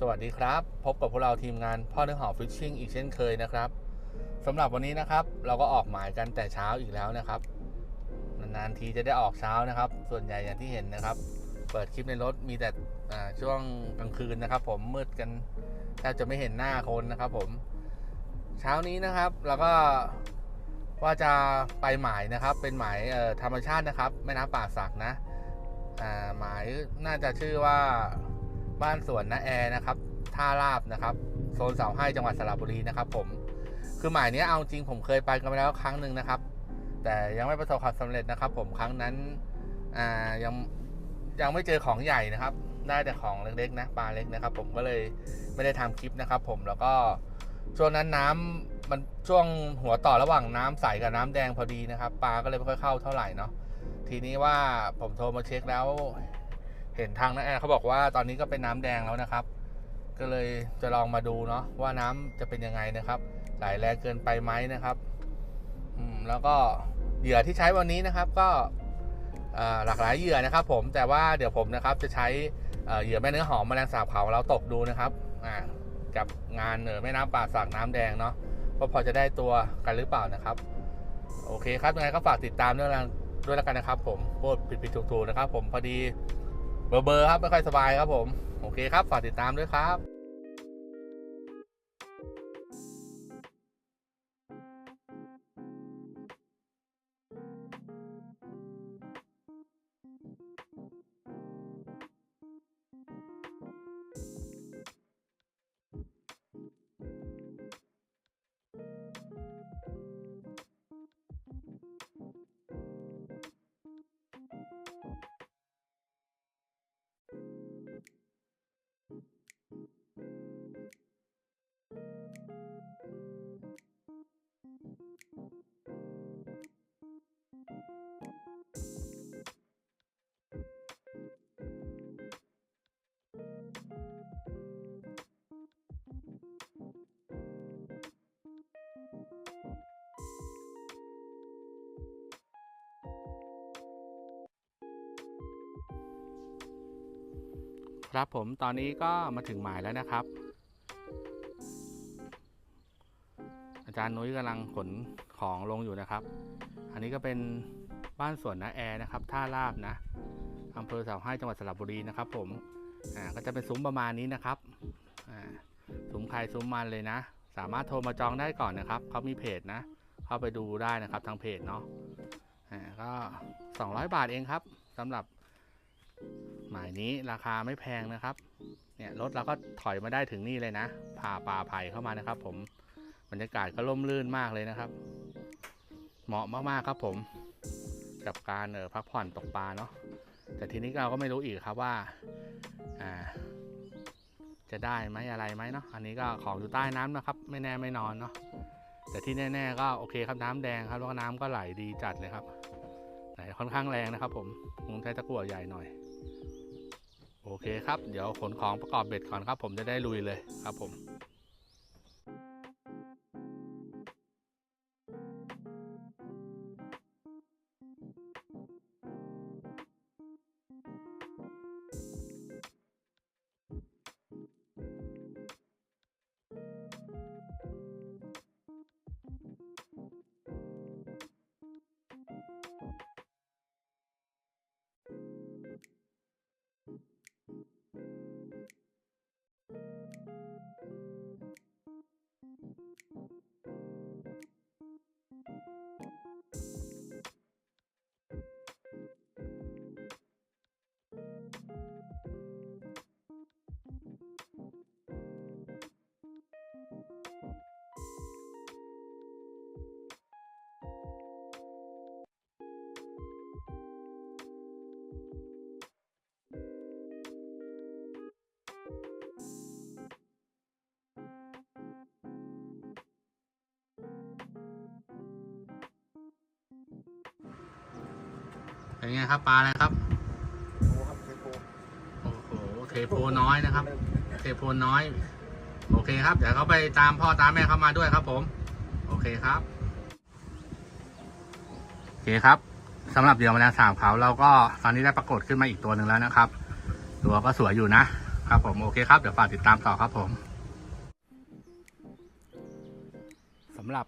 สวัสดีครับ พบกับพวกเราทีมงานพ่อเนื้อหอฟิชชิ่งอีกเช่นเคยนะครับสำหรับวันนี้นะครับ เราก็ออกหมายกันแต่เช้าอีกแล้วนะครับนานๆทีจะได้ออกเช้านะครับ ส่วนใหญ่อย่างที่เห็นนะครับ เปิดคลิปในรถมีแต่ช่วงกลางคืนนะครับ ผมมืดกันแทบจะไม่เห็นหน้าคนนะครับ ผม เช้านี้นะครับเราก็ว่าจะไปหมายนะครับ เป็นหมายธรรมชาตินะครับแม่น้ำป่าสักนะหมายน่าจะชื่อว่า บ้านสวนนาแอร์นะครับท่าราบนะครับ โซนเสาให้จังหวัดสระบุรีนะครับผมคือหมายนี้เอาจริงผมเคยไปกันมาแล้วครั้งหนึ่งนะครับ แต่ยังไม่ประสบความสำเร็จนะครับ ผมครั้งนั้นอ่ายังยังไม่เจอของใหญ่นะครับ ได้แต่ของเล็กๆนะปลาเล็กนะครับ ผมก็เลยไม่ได้ทำคลิปนะครับ ผมแล้วก็ช่วงนั้นน้ำมันช่วงหัวต่อระหว่างน้ำใสกับน้ำแดงพอดีนะครับ ปลาก็เลยไม่ค่อยเข้าเท่าไหร่เนาะทีนี้ว่าผมโทรมาเช็คแล้ว เห็นทางนักแอร์เขาบอกว่าตอนนี้ก็เป็นน้ำแดงแล้วนะครับ ก็เลยจะลองมาดูเนาะว่าน้ำจะเป็นยังไงนะครับ ไหลแรงเกินไปไหมนะครับอืมแล้วก็เหยื่อที่ใช้วันนี้นะครับก็หลากหลายเหยื่อนะครับ ผมแต่ว่าเดี๋ยวผมนะครับจะใช้เหยื่อแม่เนื้อหอมแมลงสาบเขาเราตกดูนะครับอ่ากับงานเออแม่น้ำป่าสากน้ำแดงเนาะว่าพอจะได้ตัวกันหรือเปล่านะครับ โอเคครับยังไงก็ฝากติดตามด้วยละด้วยแล้วกันนะครับ ผมโพูดผิดๆถูกนะครับ ผมพอดี เบอร์เบอร์ครับ ไม่ค่อยสบายครับผม โอเคครับ ฝากติดตามด้วยครับ ครับผมตอนนี้ก็มาถึงหมายแล้วนะครับ อาจารย์นุ้ยกำลังขนของลงอยู่นะครับ อันนี้ก็เป็นบ้านสวนนาแอร์นะครับ ท่าลาบนะอำเภอเสาให้จังหวัดสระบุรีนะครับผมอ่าก็จะเป็นซุ้มประมาณนี้นะครับอ่าซุ้มใครซุ้มมันเลยนะ สามารถโทรมาจองได้ก่อนนะครับเขามีเพจนะ เข้าไปดูได้นะครับทางเพจเนาะอ่าก็ 200 บาทเองครับสำหรับ หมายนี้ราคาไม่แพงนะครับ เนี่ยรถเราก็ถอยมาได้ถึงนี่เลยนะพาป่าไผ่เข้ามานะครับ ผมบรรยากาศก็ร่มรื่นมากเลยนะครับ เหมาะมากๆครับผม กับการเออพักผ่อนตกปลาเนาะแต่ทีนี้เราก็ไม่รู้อีกครับว่าอ่าจะได้ไหมอะไรไหมเนาะอันนี้ก็ของอยู่ใต้น้ำนะครับ ไม่แน่ไม่นอนเนาะแต่ที่แน่ ๆ ก็โอเคครับน้ำแดงครับแล้วก็น้ำก็ไหลดีจัดเลยครับไหลค่อนข้างแรงนะครับ ผมผมใช้ตะกั่วใหญ่หน่อย โอเคครับ เดี๋ยวขนของประกอบเบ็ดก่อนครับ ผมจะได้ลุยเลยครับผม เป็นไงครับปลาอะไรครับโอ้ครับเทโปโอ้โหเทโพน้อยนะครับ เทโพน้อย โอเคครับ เดี๋ยวเขาไปตามพ่อตามแม่เขามาด้วยครับผม โอเคครับ โอเคครับสำหรับเหยื่อแมลงสาบเขาเราก็ตอนนี้ได้ปรากฏขึ้นมาอีกตัวหนึ่งแล้วนะครับตัวก็สวยอยู่นะครับผมโอเคครับเดี๋ยวฝากติดตามต่อครับผมสำหรับ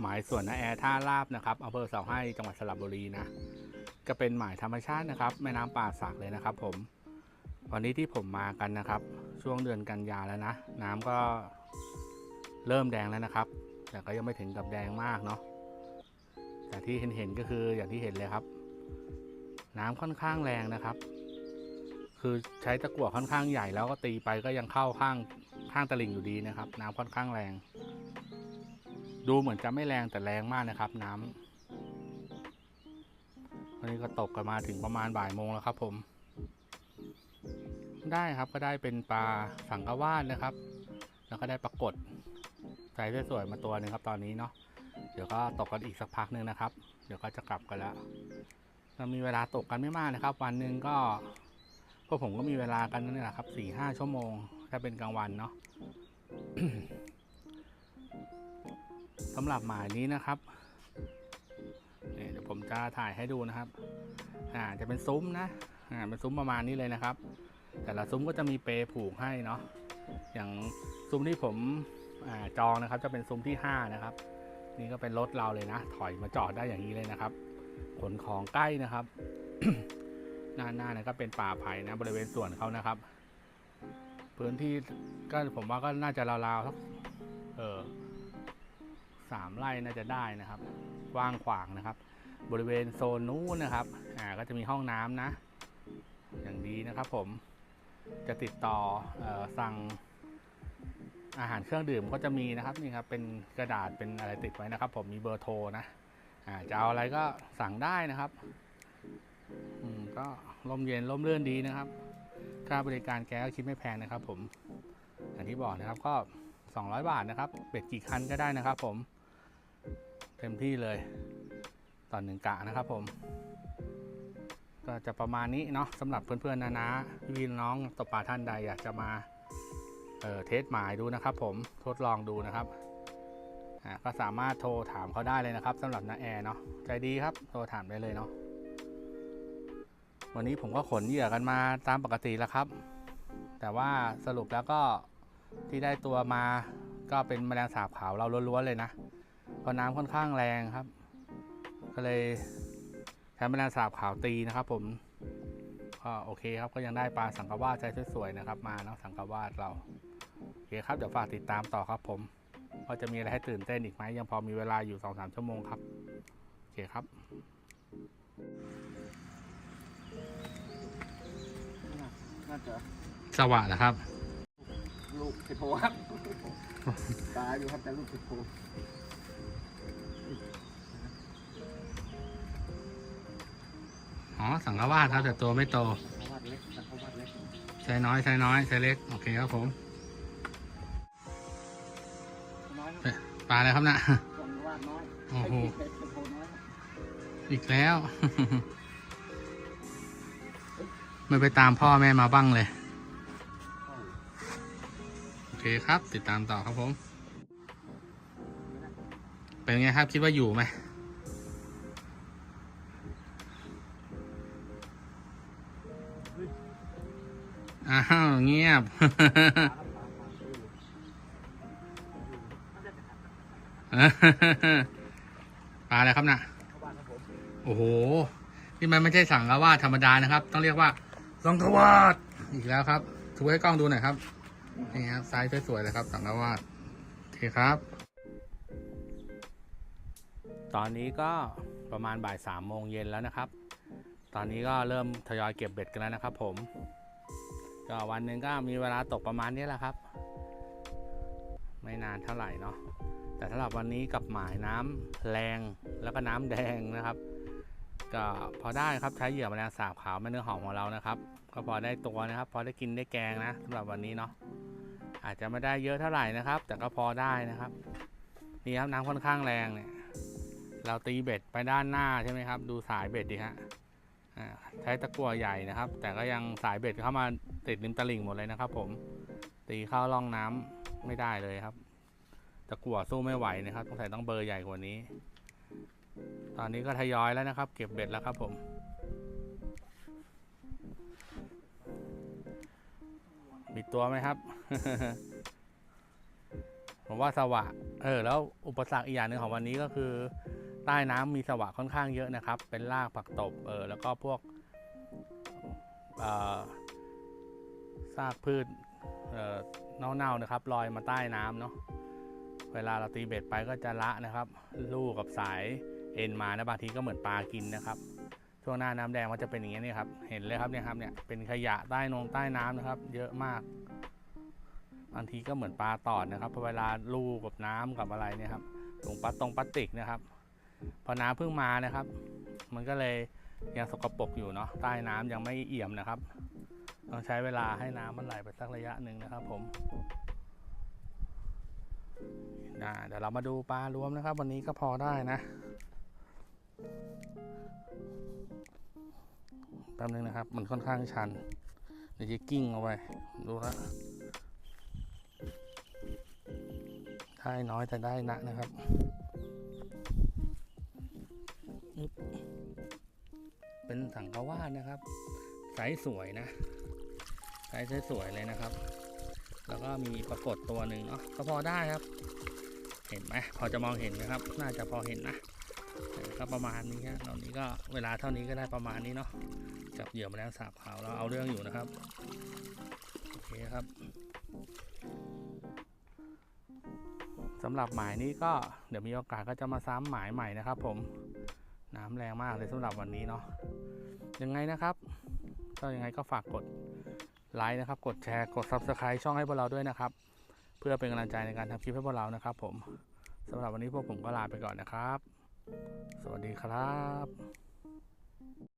หมายส่วนนาแอร์ท่าลาบนะครับอำเภอเสาให้จังหวัดสระบุรีนะ ก็เป็นหมายธรรมชาตินะครับ แม่น้ำป่าสักเลยนะครับ ผม วันนี้ที่ผมมากันนะครับ ช่วงเดือนกันยาแล้วนะ น้ำก็เริ่มแดงแล้วนะครับ แต่ก็ยังไม่ถึงกับแดงมากเนาะแต่ที่เห็นเห็นๆก็คืออย่างที่เห็นเลยครับ น้ำค่อนข้างแรงนะครับ คือใช้ตะกั่วค่อนข้างใหญ่แล้วก็ตีไปก็ยังเข้าข้างข้างตลิ่งอยู่ดีนะครับ น้ำค่อนข้างแรง ดูเหมือนจะไม่แรงแต่แรงมากนะครับ น้ำ วันนี้ก็ตกกันมาถึงประมาณบ่ายโมงแล้วครับ ผม ได้ครับก็ได้เป็นปลาสังกะวาดนะครับ แล้วก็ได้ปรากฏใส่สวยๆมาตัวหนึ่งครับ ตอนนี้เนาะเดี๋ยวก็ตกกันอีกสักพักหนึ่งนะครับ เดี๋ยวก็จะกลับกันแล้วเรามีเวลาตกกันไม่มากนะครับ วันหนึ่งก็พวกผมก็มีเวลากันนั่นแหละครับสี่ห้าชั่วโมง ถ้าเป็นกลางวันเนาะสำหรับหมายนี้นะครับ เดี๋ยวผมจะถ่ายให้ดูนะครับ อ่าจะเป็นซุ้มนะอ่าเป็นซุ้มประมาณนี้เลยนะครับ แต่ละซุ้มก็จะมีเปรผูกให้เนาะอย่างซุ้มที่ผมอาจองนะครับ จะเป็นซุ้มที่ 5 นะครับ นี่ก็เป็นรถเราเลยนะ ถอยมาจอดได้อย่างนี้เลยนะครับ ขนของใกล้นะครับหน้าหน้าเนี่ยก็เป็นป่าไผ่นะ บริเวณสวนเขานะครับ พื้นที่ก็ผมว่าก็น่าจะราวๆสักเออสามไร่น่าจะได้นะครับ กว้างขวางนะครับ บริเวณโซนนู้นนะครับอ่าก็จะมีห้องน้ำนะ อย่างดีนะครับผมจะติดต่ออสั่งอาหารเครื่องดื่มก็จะมีนะครับนี่ครับเป็นกระดาษเป็นอะไรติดไว้นะครับ ผมมีเบอร์โทรนะอ่าจะเอาอะไรก็สั่งได้นะครับอืมก็ลมเย็นลมเลื่อนดีนะครับ ค่าบริการแกก็คิดไม่แพงนะครับ ผมอย่างที่บอกนะครับก็ 200 บาทนะครับเบ็ดกี่คันก็ได้นะครับ ผม ต็มที่เลยต่อหนึ่งกะนะครับผม ก็จะประมาณนี้เนาะสำหรับเพื่อนๆนะนะพี่น้องตกปลาท่านใดอยากจะมาเเทสหมายดูนะครับผมทดลองดูนะครับก็สามารถโทรถามเขาได้เลยนะครับสำหรับนาแอร์เนาะใจดีครับโทรถามได้เลยเนาะวันนี้ผมก็ขนเหยื่อกันมาตามปกติแล้วครับ แต่ว่าสรุปแล้วก็ที่ได้ตัวมาก็เป็นแมลงสาบขาวเราล้วนๆเลยนะ เพราะน้ำค่อนข้างแรงครับ ก็เลยใช้แมลงสาบขาวตีนะครับ ผมก็โอเคครับก็ยังได้ปลาสังกะวาดใจสวยๆนะครับ มาเนาะสังกะวาดเราโอเคครับเดี๋ยวฝากติดตามต่อครับ ผมว่าจะมีอะไรให้ตื่นเต้นอีกไหมยังพอมีเวลาอยู่2อสชั่วโมงครับโอเคครับน่าจะสวัสดีครับ ลูกสิบโพครับ ตายอยู่ครับแต่ลูกสิบโพ อ๋อ สังกะวาดครับแต่ตัวไม่โตเขาวาดเล็กแต่เขาวาดเล็กใช้น้อยใช้น้อยใช้เล็ก โอเคครับผมน้อยครับปลาอะไรครับนะคนวาดน้อยโอ้โหไอ้สิบโพน้อยครับอีกแล้ว ไม่ไปตามพ่อแม่มาบ้างเลยเข้าโอเคครับ ติดตามต่อครับผม เป็นไงครับ คิดว่าอยู่ไหม อ้าวเงียบ ปลาอะไรครับน่ะเนครับผมโอ้โห นี่มันไม่ใช่สังกะวาดธรรมดานะครับ ต้องเรียกว่าสังกะวาดอีกแล้วครับชูให้กล้องดูหน่อยครับ นี่ครับไซส์สวยๆเลยครับ สังกะวาดโอเคครับ ตอนนี้ก็ประมาณบ่ายสามโมงเย็นแล้วนะครับ ตอนนี้ก็เริ่มทยอยเก็บเบ็ดกันแล้วนะครับผม ก็วันหนึ่งก็มีเวลาตกประมาณนี้แหละครับ ไม่นานเท่าไหร่เนาะแต่สำหรับวันนี้กับหมายน้ำแรงแล้วก็น้ำแดงนะครับ ก็พอได้ครับใช้เหยื่อแมลงสาบขาวแม่เนื้อหอมของเรานะครับ ก็พอได้ตัวนะครับ พอได้กินได้แกงนะสำหรับวันนี้เนาะอาจจะไม่ได้เยอะเท่าไหร่นะครับ แต่ก็พอได้นะครับนี่ครับน้ำค่อนข้างแรงเนี่ย เราตีเบ็ดไปด้านหน้าใช่ไหมครับ ดูสายเบ็ดดิฮะ ใช้ตะกั่วใหญ่นะครับ แต่ก็ยังสายเบ็ดเข้ามาติดริมตลิ่งหมดเลยนะครับ ผมตีเข้าร่องน้ำไม่ได้เลยครับ ตะกั่วสู้ไม่ไหวนะครับต้องใส่ต้องเบอร์ใหญ่กว่านี้ ตอนนี้ก็ทยอยแล้วนะครับ เก็บเบ็ดแล้วครับผมมีตัวไหมครับ ผมว่าสวะ เออ แล้วอุปสรรคอีกอย่างหนึ่งของวันนี้ก็คือ ใต้น้ำมีสวะค่อนข้างเยอะนะครับ เป็นรากผักตบเออแล้วก็พวกซากพืชเอ่อเน่าๆนะครับลอยมาใต้น้ำเนาะเวลาเราตีเบ็ดไปก็จะละนะครับ ลูกกับสายเอ็นมานะบางทีก็เหมือนปลากินนะครับ ช่วงหน้าน้ำแดงมันจะเป็นอย่างนี้นี่ครับ เห็นเลยครับเนี่ยครับเนี่ยเป็นขยะใต้นงใต้น้ำนะครับ เยอะมากบางทีก็เหมือนปลาตอดนะครับพอเวลาลูกกับน้ำกับอะไรเนี่ยครับถุงปลาตรงพลาสติกนะครับ พอน้ำเพิ่งมานะครับ มันก็เลยยังสกปรกอยู่เนาะใต้น้ำยังไม่เอี่ยมนะครับ ต้องใช้เวลาให้น้ำมันไหลไปสักระยะหนึ่งนะครับ ผมเดี๋ยวเรามาดูปลารวมนะครับ วันนี้ก็พอได้นะแป๊บนึงนะครับ มันค่อนข้างชันเดี๋ยวจะกิ้งเอาไว้ดูละได้น้อยแต่ได้นะนะครับ อึ๊บเป็นสังกวาดนะครับไซส์สวยนะไซส์สวยเลยนะครับ แล้วก็มีปรากฏตัวหนึ่งเนาะก็พอได้ครับ เห็นไหมพอจะมองเห็นนะครับ น่าจะพอเห็นนะก็ประมาณนี้ฮะตอนนี้ก็เวลาเท่านี้ก็ได้ประมาณนี้เนาะจับเหยื่อแมลงสาบขาวเราเอาเรื่องอยู่นะครับโอเคครับสำหรับหมายนี้ก็เดี๋ยวมีโอกาสก็จะมาซ้ำหมายใหม่นะครับผม น้ำแรงมากเลยสำหรับวันนี้เนาะยังไงนะครับก็ยังไงก็ฝากกดไลค์นะครับ กดแชร์กด Subscribe ช่องให้พวกเราด้วยนะครับ เพื่อเป็นกำลังใจในการทำคลิปให้พวกเรานะครับ ผมสำหรับวันนี้พวกผมก็ลาไปก่อนนะครับ สวัสดีครับ